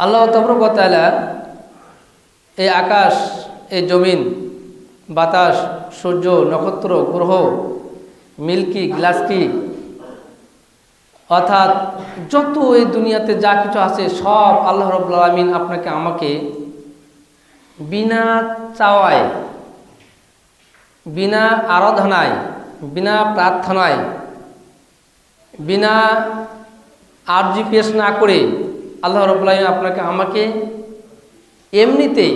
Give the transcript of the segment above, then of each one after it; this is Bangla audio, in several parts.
আল্লাহ তবরকতালা এই আকাশ, এই জমিন, বাতাস, সূর্য, নক্ষত্র, গ্রহ, মিল্কি, গ্লাসকি, অর্থাৎ যত এই দুনিয়াতে যা কিছু আছে সব আল্লাহ রব্লা আলমিন আপনাকে, আমাকে বিনা চাওয়ায়, বিনা আরাধনায়, বিনা প্রার্থনায়, বিনা আরজি পেশ না করে আল্লাহ রবুল্লাহ আপনাকে, আমাকে এমনিতেই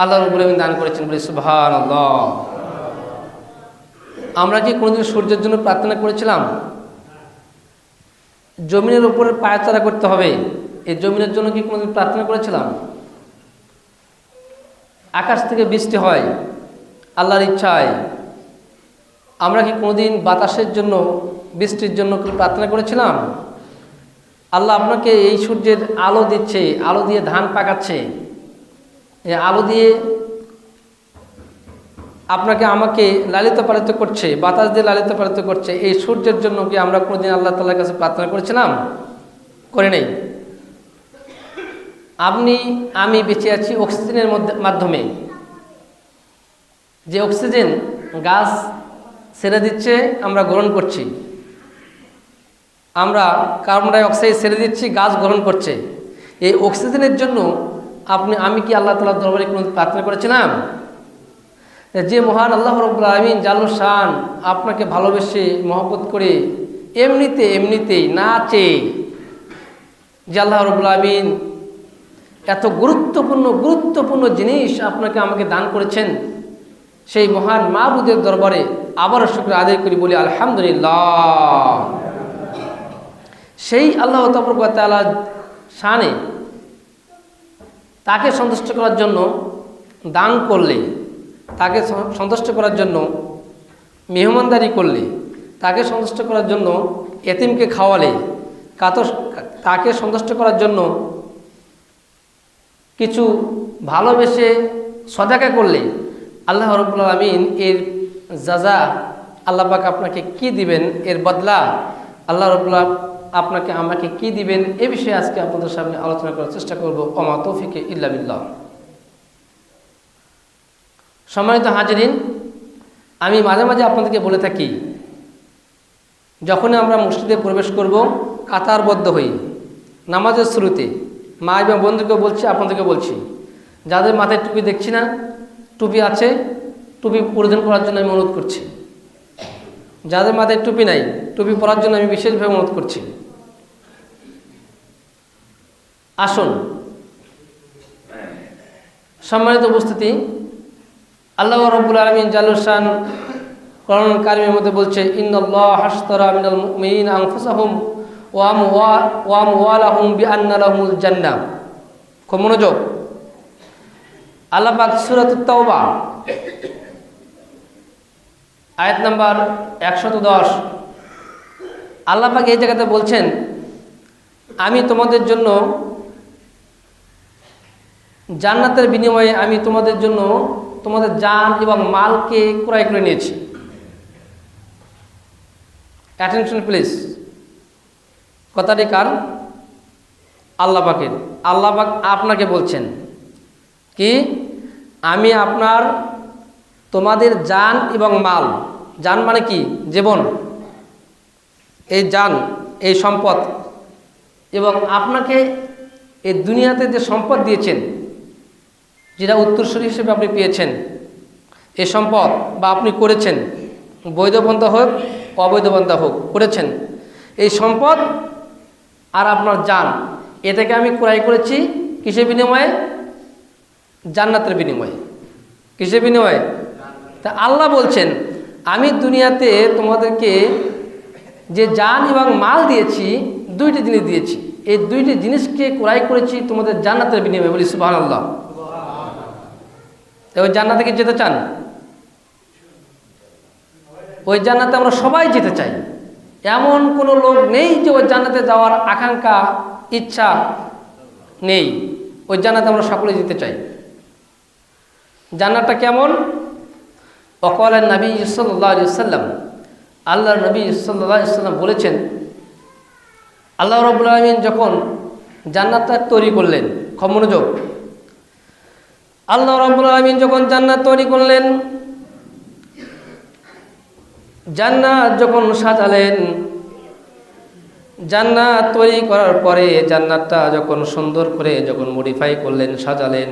আল্লাহ রবুল্লাহ দান করেছেন বলে সুভান আমরা কি কোনোদিন সূর্যের জন্য প্রার্থনা করেছিলাম? জমিনের উপরে পায়চারা করতে হবে, এই জমিনের জন্য কি কোনোদিন প্রার্থনা করেছিলাম? আকাশ থেকে বৃষ্টি হয়, আল্লাহর ইচ্ছায়। আমরা কি কোনোদিন বাতাসের জন্য, বৃষ্টির জন্য প্রার্থনা করেছিলাম? আল্লাহ আপনাকে এই সূর্যের আলো দিচ্ছে, আলো দিয়ে ধান পাকাচ্ছে। এই আলো দিয়ে আপনাকে, আমাকে লালিত পালিত করছে, বাতাস দিয়ে লালিত পালিত করছে। এই সূর্যের জন্য কি আমরা কোনোদিন আল্লাহ তালার কাছে প্রার্থনা করেছিলাম? করে নেই। আপনি, আমি বেঁচে আছি অক্সিজেনের মধ্যে, মাধ্যমে। যে অক্সিজেন গাছ ছেড়ে দিচ্ছে, আমরা গ্রহণ করছি। আমরা কার্বন ডাই অক্সাইড ছেড়ে দিচ্ছি, গাছ গ্রহণ করছে। এই অক্সিজেনের জন্য আপনি, আমি কি আল্লাহ তালার দরবারে কোনো প্রার্থনা করেছিলাম? যে মহান আল্লাহ রব্বুল আলমিন জালু শান আপনাকে ভালোবেসে মহব্বত করে এমনিতে, এমনিতেই না চেয়ে যে আল্লাহ রব্বুল আলমিন এত গুরুত্বপূর্ণ গুরুত্বপূর্ণ জিনিস আপনাকে আমাকে দান করেছেন, সেই মহান মাহবুদের দরবারে আবারও শুক্র আদায় করি বলি আলহামদুলিল্লাহ। সেই আল্লাহ তবরকালা শানে তাকে সন্তুষ্ট করার জন্য দান করলে, তাকে সন্তুষ্ট করার জন্য, মেহমানদারি করলে, তাকে সন্তুষ্ট করার জন্য এতিমকে খাওয়ালে কাত তাকে সন্তুষ্ট করার জন্য কিছু ভালোবেসে সদাকা করলে আল্লাহ রবুল্লা আমিন এর যাজা আল্লাপাক আপনাকে কি দিবেন, এর বদলা আল্লাহ রবুল্লাহ আপনাকে আমাকে কি দিবেন এ বিষয়ে আজকে আপনাদের সামনে আলোচনা করার চেষ্টা করব। অমা তৌফিকে ইল্লা বিল্লাহ। সম্মানিত হাজিরিন, আমি মাঝে মাঝে আপনাদেরকে বলে থাকি, যখনই আমরা মসজিদে প্রবেশ করব, কাতারবদ্ধ হই, নামাজের শুরুতে, মা এবং বন্ধুকে বলছি, আপনাদেরকে বলছি, যাদের মাথায় টুপি দেখছি না, টুপি আছে, টুপি পরিধান করার জন্য আমি অনুরোধ করছি। যাদের মাথায় টুপি নাই, টুপি পরার জন্য আমি বিশেষভাবে অনুরোধ করছি। আসুন। সম্মানিত উপস্থিতি, আল্লাহ রব্বুল আলমিন জালুসান করণ কারিমের মধ্যে বলছে হাসতরা ওয়াম ওয়াম জান্নাহ। খুব মনোযোগ। আল্লাহ পাক সূরাত তাওবা, আয়াত নাম্বার একশত দশ আল্লাহ পাক এই জায়গাতে বলছেন, আমি তোমাদের জন্য জান্নাতের বিনিময়ে আমি তোমাদের জন্য তোমাদের যান এবং মালকে ক্রয় করে নিয়েছি। অ্যাটেনশন প্লিজ কথাটি কার? আল্লাহ পাকের। আল্লাহ পাক আপনাকে বলছেন কি? আমি আপনার তোমাদের যান এবং মাল। যান মানে কি? জীবন। এই যান এই সম্পদ। এবং আপনাকে এই দুনিয়াতে যে সম্পদ দিয়েছেন যেটা উত্তরস্বরী হিসেবে আপনি পেয়েছেন। এ সম্পদ বা আপনি করেছেন। বৈধপন্থা হোক অবৈধপন্থা হোক, করেছেন। এই সম্পদ আর আপনার যান, এটাকে আমি ক্রয় করেছি কিসের বিনিময়ে? জান্নাতের বিনিময়ে। কিসের বিনিময়ে? তা আল্লাহ বলছেন, আমি দুনিয়াতে তোমাদেরকে যে যান এবং মাল দিয়েছি, দুইটি জিনিস দিয়েছি। এই দুইটি জিনিসকে ক্রয় করেছি তোমাদের জান্নাতের বিনিময়ে বলি সুবাহ আল্লাহ ওই জান্নাতে কি যেতে চান? ওই জান্নাতে আমরা সবাই যেতে চাই। এমন কোনো লোক নেই যে ওই জান্নাতে যাওয়ার আকাঙ্ক্ষা, ইচ্ছা নেই। ওই জান্নাতে আমরা সকলে যেতে চাই। জান্নাতটা কেমন? অকল নবী সাল্লাহ সাল্লাম আল্লাহ নবী সাল্লাহ সাল্লাম বলেছেন, আল্লাহ রবুল আলমিন যখন জান্নাতটা তৈরি করলেন খুব মনোযোগ আল্লাহ রাব্বুল আলামিন যখন জান্নাত তৈরি করলেন, জান্নাত যখন সাজালেন, জান্নাত তৈরি করার পরে জান্নাতটা যখন সুন্দর করে যখন মডিফাই করলেন, সাজালেন,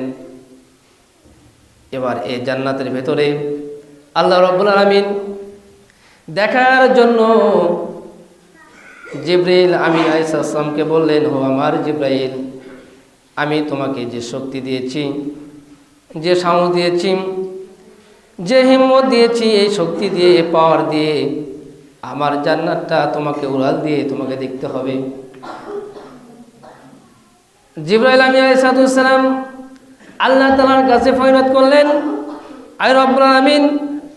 এবার এই জান্নাতের ভেতরে আল্লাহ রব্বুল আলমিন দেখার জন্য জিব্রাইল আমিন আলাইসাল্লামকে বললেন হো আমার জিব্রাইল, আমি তোমাকে যে শক্তি দিয়েছি যে সাহস দিয়েছি, যে হিম্মত দিয়েছি, এই শক্তি দিয়ে এ পাওয়ার দিয়ে, আমার জান্নাতটা তোমাকে উড়াল দিয়ে তোমাকে দেখতে হবে। জিব্রাইল আমি আলাইসালাম আল্লাহ তালার কাছে ফয়নত করলেন আই রব্বুল আমিন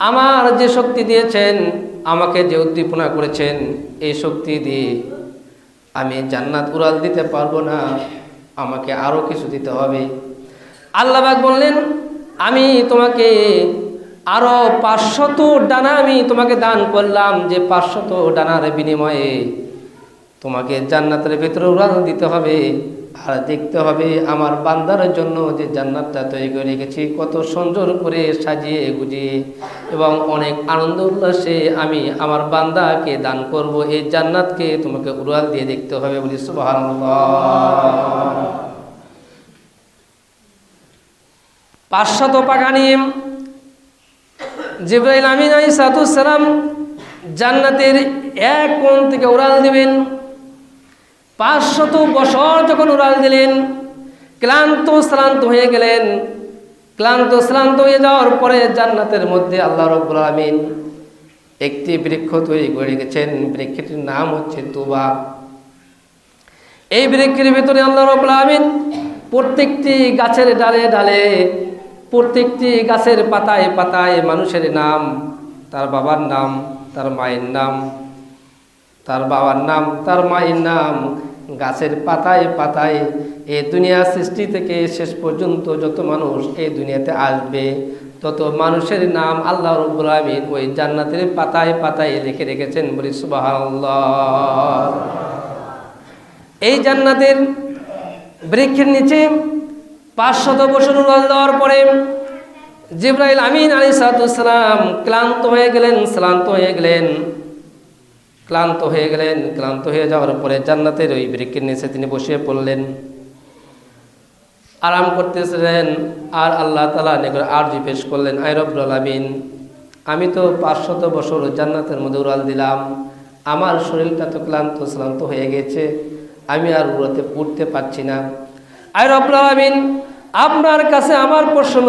আমার যে শক্তি দিয়েছেন, আমাকে যে উদ্দীপনা করেছেন, এই শক্তি দিয়ে আমি জান্নাত উড়াল দিতে পারব না, আমাকে আরও কিছু দিতে হবে। আল্লাহবাক বললেন, আমি তোমাকে আরও পাঁচশত ডানা আমি তোমাকে দান করলাম, যে পাঁচশত ডানার বিনিময়ে তোমাকে জান্নাতের ভেতরে উড়াল দিতে হবে। আর দেখতে হবে আমার বান্দার জন্য যে জান্নাতটা তৈরি করে রেখেছি, কত সুন্দর করে সাজিয়ে গুজিয়ে এবং অনেক আনন্দ উল্লাসে আমি আমার বান্দাকে দান করব। এই জান্নাতকে তোমাকে উড়াল দিয়ে দেখতে হবে বলি সুবহানাল্লাহ। পাঁচশত পাকা নিয়ে জিব্রাইল আমিন আলী সালাম জান্নাতের এক কোণ থেকে উড়াল দিবেন। পাঁচশত বছর যখন উড়াল দিলেন, ক্লান্ত শ্রান্ত হয়ে গেলেন। ক্লান্ত শ্রান্ত হয়ে যাওয়ার পরে জান্নাতের মধ্যে আল্লাহ রব্বুল আলমিন একটি বৃক্ষ তৈরি করে রেখেছেন। বৃক্ষটির নাম হচ্ছে তুবা। এই বৃক্ষের ভিতরে আল্লাহ রব্বুল আলমিন প্রত্যেকটি গাছের ডালে ডালে প্রত্যেকটি গাছের পাতায় পাতায় মানুষের নাম, তার বাবার নাম, তার মায়ের নাম, তার বাবার নাম, তার মায়ের নাম, গাছের পাতায় পাতায় এই দুনিয়া সৃষ্টি থেকে শেষ পর্যন্ত যত মানুষ এই দুনিয়াতে আসবে, তত মানুষের নাম আল্লাহ রব্বুল আলমিন ওই জান্নাতের পাতায় পাতায় লিখে রেখেছেন বলি সুবাহ এই জান্নাতের বৃক্ষের নিচে পাঁচশত বছর উড়াল দেওয়ার পরে জিব্রাইল আমিন আলী সালাম ক্লান্ত হয়ে গেলেন, শ্লান্ত হয়ে গেলেন। ক্লান্ত হয়ে গেলেন, ক্লান্ত হয়ে যাওয়ার পরে জান্নাতের ওই বৃক্ষের নিচে তিনি বসে পড়লেন। আরাম করতেছিলেন আর আল্লাহ তালা নিকট আরজি পেশ করলেন আই রব্বুল আমিন আমি তো পাঁচশত বছর জান্নাতের মধ্যে উড়াল দিলাম। আমার শরীরটা তো ক্লান্ত, শ্লান্ত হয়ে গেছে। আমি আর উড়াতে উঠতে পারছি না। আই আমিন আপনার কাছে আমার প্রশ্ন,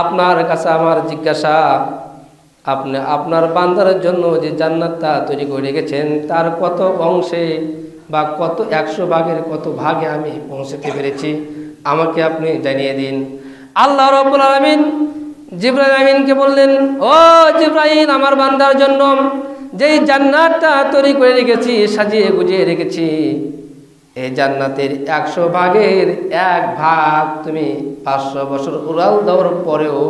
আপনার কাছে আমার জিজ্ঞাসা, আপনি আপনার বান্দারের জন্য যে জান্নাতটা তৈরি করে রেখেছেন, তার কত অংশে বা কত একশো ভাগের কত ভাগে আমি পৌঁছতে পেরেছি, আমাকে আপনি জানিয়ে দিন। আল্লাহ রব্বুল আলমিন জিব্রাহিম বললেন, ও জিব্রাহিম আমার বান্দার জন্য যেই জান্নাতটা তৈরি করে রেখেছি, সাজিয়ে গুজিয়ে রেখেছি এই জান্নাতের একশো ভাগের এক ভাগ তুমি পাঁচশো বছর উড়াল দেওয়ার পরেও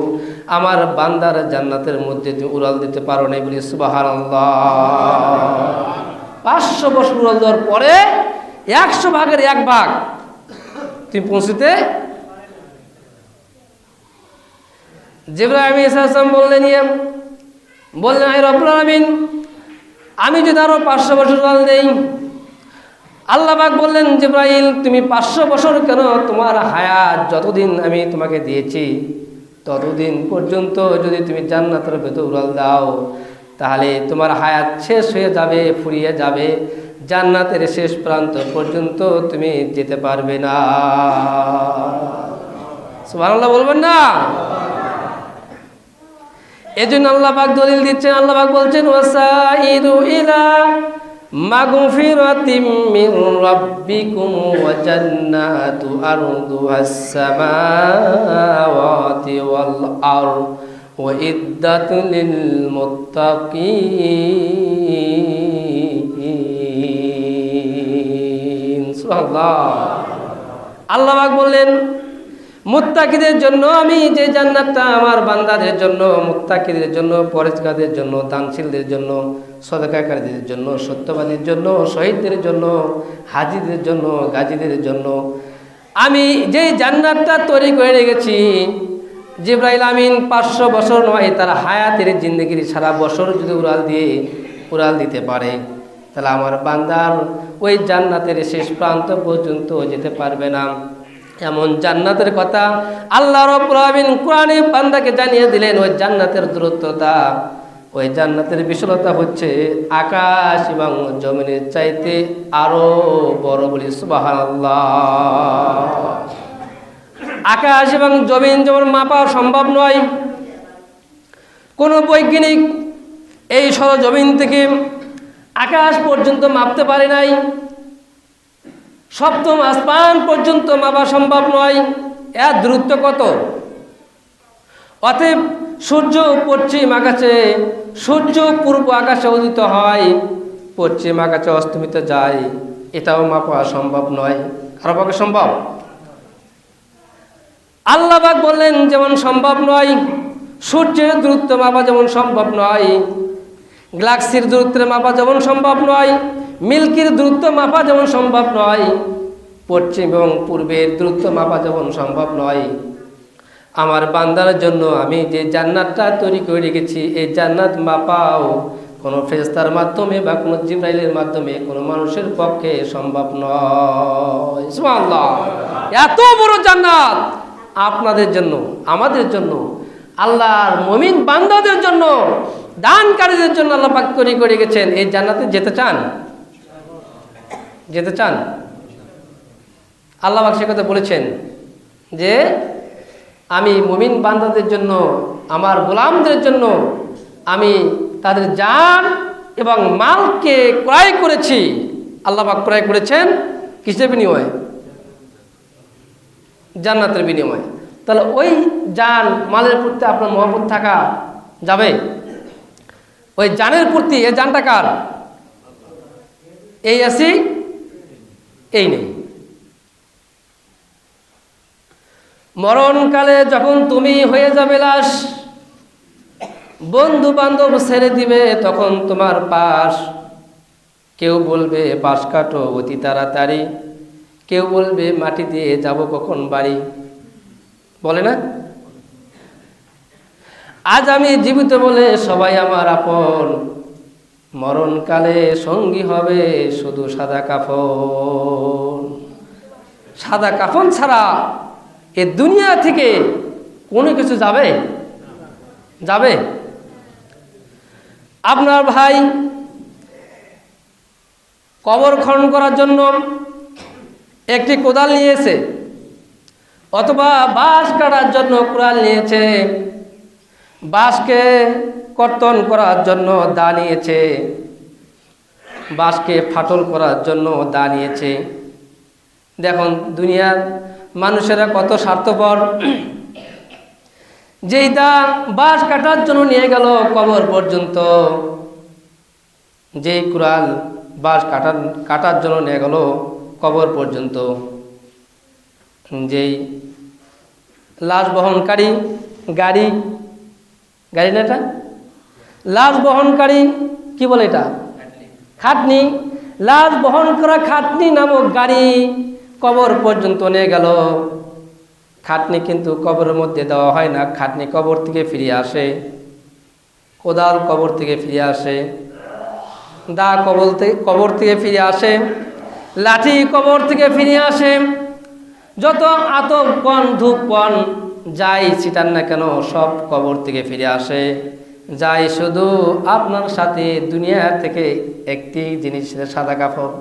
আমার বান্দার জান্নাতের মধ্যে তুমি উড়াল দিতে পারো নাই বলি সুবাহান পাঁচশো বছর উড়াল দেওয়ার পরে একশো ভাগের এক ভাগ তুমি পৌঁছতে জিব্রাহিম ইসলাম বললেন ইয়ে বললেন আই রবুল আলমিন, আমি যদি আরও পাঁচশো বছর উড়াল দেই আল্লাহবাক বললেন, জিব্রাইল, তুমি পাঁচশো বছর কেন তোমার হায়াত যতদিন আমি তোমাকে দিয়েছি, ততদিন পর্যন্ত যদি তুমি জান্নাতের ভেতর উড়াল দাও, তাহলে তোমার হায়াত শেষ হয়ে যাবে, ফুরিয়ে যাবে। জান্নাতের শেষ প্রান্ত পর্যন্ত তুমি যেতে পারবে না। সুবহানাল্লাহ বলবেন না? এজন্য আল্লাহ পাক দলিল দিচ্ছেন, আল্লাহ পাক বলছেন ওয়াসাইরু ইলা মাগফিরাতিম মিন রাব্বিকুম ওয়া জান্নাতু আরদুহাস সামাওয়াতি ওয়াল আরদ ওয়া ইদ্দাতু লিল মুত্তাকিন। সুবহানাল্লাহ। আল্লাহ পাক বললেন মুত্তাকিদের জন্য আমি যে জান্নাতটা আমার বান্দাদের জন্য, মুত্তাকিদের জন্য পরেজগাদের জন্য, দানশীলদের জন্য সদকাকারীদের জন্য, সত্যবাদীর জন্য, শহীদদের জন্য, হাজিদের জন্য, গাজীদের জন্য আমি যে জান্নাতটা তৈরি করে রেখেছি, জিব্রাইল আমিন পাঁচশো বছর নয়, তার হায়াতের জিন্দগির সারা বছর যদি উড়াল দিয়ে, উড়াল দিতে পারে, তাহলে আমার বান্দার ওই জান্নাতের শেষ প্রান্ত পর্যন্ত যেতে পারবে না। এমন জান্নাতের কথা আল্লাহ আমিন কোরআনে বান্দাকে জানিয়ে দিলেন, ওই জান্নাতের দূরত্বতা ওই জান্নাতের বিশালতা হচ্ছে আকাশ এবং জমিনের চাইতে আরও বড় বলি সুবহানাল্লাহ। আকাশ এবং জমিন যেমন মাপা সম্ভব নয়, কোনো বৈজ্ঞানিক এই সরজমিন থেকে আকাশ পর্যন্ত মাপতে পারে নাই সপ্তম আসমান পর্যন্ত মাপা সম্ভব নয়। এর দূরত্ব কত? অতএব সূর্য পশ্চিম আকাশে, সূর্য পূর্ব আকাশে উদিত হয়, পশ্চিম আকাশে অস্তমিত যায়। এটাও মাপা সম্ভব নয়। কারও পক্ষে সম্ভব? আল্লাহবাক বললেন, যেমন সম্ভব নয়, সূর্যের দূরত্ব মাপা যেমন সম্ভব নয় গ্লাক্সির দূরত্বের মাপা যেমন সম্ভব নয় মিল্কির দূরত্ব মাপা যেমন সম্ভব নয়, পশ্চিম এবং পূর্বের দূরত্ব মাপা যেমন সম্ভব নয়। আমার বান্দার জন্য আমি যে জান্নাতটা তৈরি করে রেখেছি, এই জান্নাত মাপাও কোনো ফেস্তার মাধ্যমে বা কোনো জিব্রাইলের মাধ্যমে কোনো মানুষের পক্ষে সম্ভব নয়। এত বড় জান্নাত আপনাদের জন্য, আমাদের জন্য, আল্লাহর মমিন বান্দাদের জন্য, দানকারীদের জন্য আল্লাহ পাক তৈরি করে গেছেন এই জান্নাতে যেতে চান? যেতে চান? আল্লাহ সে কথা বলেছেন যে, আমি মুমিন বান্দাদের জন্য, আমার গোলামদের জন্য আমি তাদের জান এবং মালকে ক্রয় করেছি। আল্লাহ পাক ক্রয় করেছেন কিসের বিনিময়ে? জান্নাতের বিনিময়ে। তাহলে ওই যান মালের প্রতি আপনার মহব্বত থাকা যাবে? ওই জানের প্রতি, এই জানটা কার? এই আসি এই নেই। মরণকালে যখন তুমি হয়ে যাবে লাশ বন্ধু বান্ধব ছেড়ে দিবে, তখন তোমার পাশ। কেউ বলবে, পাশ কাটো অতি তাড়াতাড়ি। কেউ বলবে, মাটি দিয়ে যাব কখন বাড়ি? বলে না? আজ আমি জীবিত বলে সবাই আমার আপন। মরণকালে সঙ্গী হবে শুধু সাদা কাফন। সাদা কাফন ছাড়া এ দুনিয়া থেকে কোনো কিছু যাবে? যাবে? আপনার ভাই কবর খনন করার জন্য একটি কোদাল নিয়েছে, অথবা বাঁশ কাটার জন্য কোড়াল নিয়েছে। বাঁশকে কর্তন করার জন্য দা নিয়েছে। বাঁশকে ফাটল করার জন্য দা নিয়েছে। দেখুন, দুনিয়ার মানুষেরা কত স্বার্থপর। যেই দা বাঁশ কাটার জন্য নিয়ে গেল কবর পর্যন্ত, যেই কুড়াল বাঁশ কাটার কাটার জন্য নিয়ে গেল কবর পর্যন্ত, যেই লাশ বহনকারী গাড়ি গাড়ি না এটা? লাশ বহনকারী, কি বলে এটা? খাটনি। লাশ বহন করা খাটনি নামক গাড়ি কবর পর্যন্ত নিয়ে গেল। খাটনি কিন্তু কবরের মধ্যে দেওয়া হয় না। খাটনি কবর থেকে ফিরে আসে। কোদাল কবর থেকে ফিরে আসে। দা কবর থেকে কবর থেকে ফিরে আসে। লাঠি কবর থেকে ফিরে আসে। যত আতপ কণ ধূপ কণ যাই ছিটান না কেন, সব কবর থেকে ফিরে আসে। যাই শুধু আপনার সাথে দুনিয়া থেকে একটি জিনিস সাদা কাপড়।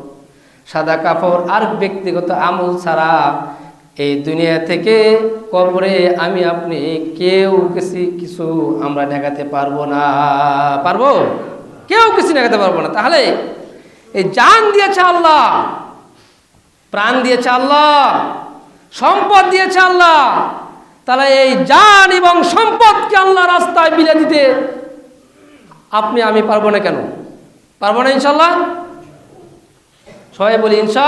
সাদা কাপড় আর ব্যক্তিগত আমল ছাড়া এই দুনিয়া থেকে কবরে আমি, আপনি কেউ কিছু কিছু আমরা নেগাতে পারব না। পারব? কেউ কিছু নেগাতে পারব না। তাহলে এই জান দিয়েছে আল্লাহ, প্রাণ দিয়েছে আল্লাহ, সম্পদ দিয়েছে আল্লাহ তাহলে এই যান এবং সম্পদকে আল্লাহ রাস্তায় বিলে দিতে আপনি, আমি পারব না কেন? পারব না ইনশাল্লাহ সবাই বলি, ইনশা